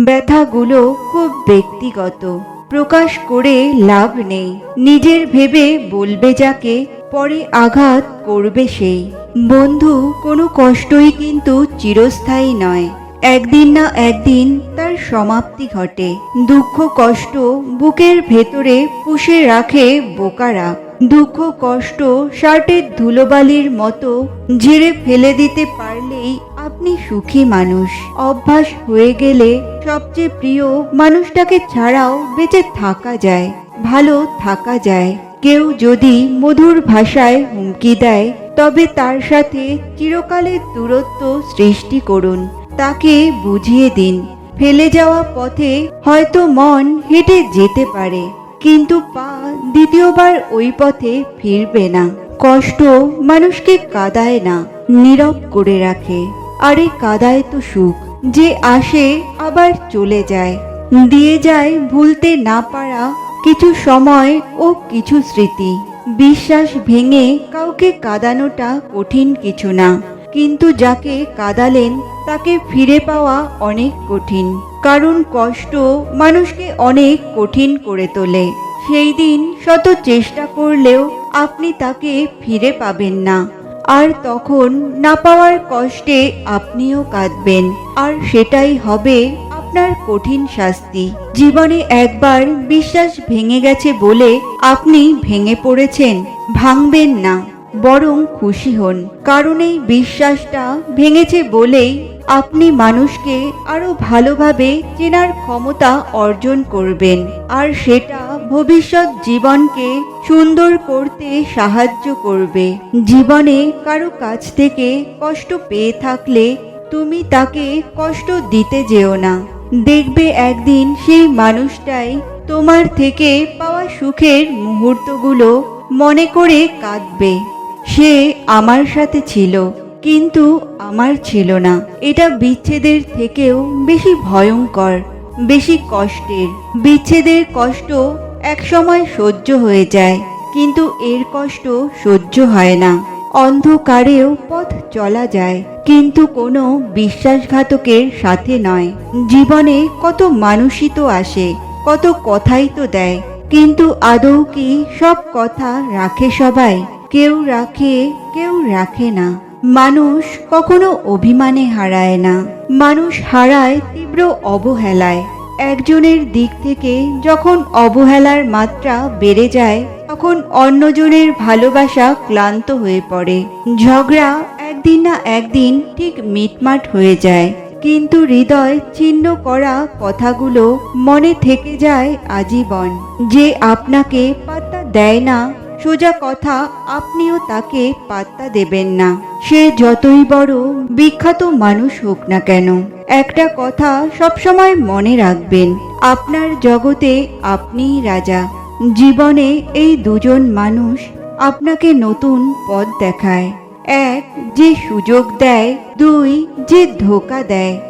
ব্যথাগুলো খুব ব্যক্তিগত। প্রকাশ করে লাভ নেই। নিজের ভেবে বলবে যাকে, পরে আঘাত করবে সেই বন্ধু, কোনো কষ্টই কিন্তু চিরস্থায়ী নয়। একদিন না একদিন তার সমাপ্তি ঘটে। দুঃখ কষ্ট বুকের ভেতরে পুষে রাখে বোকারা। দুঃখ, কষ্ট শার্টের ধুলোবালির মতো ঝেড়ে ফেলে দিতে পারলেই আপনি সুখী মানুষ। অভ্যাস হয়ে গেলে সবচেয়ে প্রিয় মানুষটাকে ছাড়াও বেঁচে থাকা যায়, ভালো থাকা যায়। কেউ যদি মধুর ভাষায় হুমকি দেয়, তবে তার সাথে চিরকালের দূরত্ব সৃষ্টি করুন। তাকে বুঝিয়ে দিন, ফেলে যাওয়া পথে হয়তো মন হেঁটে যেতে পারে, কিন্তু পা দ্বিতীয়বার ওই পথে ফিরবে না। কষ্ট মানুষকে কাদায় না, নীরব করে রাখে। আরে কাদায় তো সুখ, যে আসে আবার চলে যায়। দিয়ে যায় ভুলতে না পারা কিছু সময় ও কিছু স্মৃতি। বিশ্বাস ভেঙে কাউকে কাঁদানোটা কঠিন কিছু না। কিন্তু যাকে কাঁদালেন, তাকে ফিরে পাওয়া অনেক কঠিন। কারণ কষ্ট মানুষকে অনেক কঠিন করে তোলে। সেই দিন শত চেষ্টা করলেও আপনি তাকে ফিরে পাবেন না। আর তখন না পাওয়ার কষ্টে আপনিও কাঁদবেন। আর সেটাই হবে আপনার কঠিন শাস্তি। জীবনে একবার বিশ্বাস ভেঙে গেছে বলে আপনি ভেঙে পড়েছেন, ভাঙবেন না, বরং খুশি হন। কারণ এই বিশ্বাসটা ভেঙেছে বলেই আপনি মানুষকে আরও ভালোভাবে চেনার ক্ষমতা অর্জন করবেন। আর সেটা ভবিষ্যৎ জীবনকে সুন্দর করতে সাহায্য করবে। জীবনে কারও কাছ থেকে কষ্ট পেয়ে থাকলে তুমি তাকে কষ্ট দিতে যেও না। দেখবে একদিন সেই মানুষটাই তোমার থেকে পাওয়া সুখের মুহূর্তগুলো মনে করে কাঁদবে। সে আমার সাথে ছিল, কিন্তু আমার ছিল না। এটা বিচ্ছেদের থেকেও বেশি ভয়ঙ্কর, বেশি কষ্টের। বিচ্ছেদের কষ্ট একসময় সহ্য হয়ে যায়, কিন্তু এর কষ্ট সহ্য হয় না। অন্ধকারেও পথ চলা যায়, কিন্তু কোনো বিশ্বাসঘাতকের সাথে নয়। জীবনে কত মানুষই তো আসে, কত কথাই তো দেয়, কিন্তু আদৌ কি সব কথা রাখে সবাই? কেউ রাখে কেউ রাখে না। মানুষ কখনো অভিমানে হারায় না। মানুষ হারায় তীব্র অবহেলায়। একজনের দিক থেকে যখন অবহেলার মাত্রা বেড়ে যায়, তখন অন্যজনের ভালোবাসা ক্লান্ত হয়ে পড়ে। ঝগড়া একদিন না একদিন ঠিক মিটমাট হয়ে যায়। কিন্তু হৃদয় ছিন্ন করা কথাগুলো মনে থেকে যায় আজীবন। যে আপনাকে পাত্তা দেয় না, সোজা কথা আপনিও তাকে পাত্তা দেবেন না। সে যতই বড়, বিখ্যাত মানুষ হোক না কেন। একটা কথা সবসময় মনে রাখবেন, আপনার জগতে আপনিই রাজা। জীবনে এই দুজন মানুষ আপনাকে নতুন পথ দেখায়। এক, যে সুযোগ দেয়, দুই, যে ধোকা দেয়।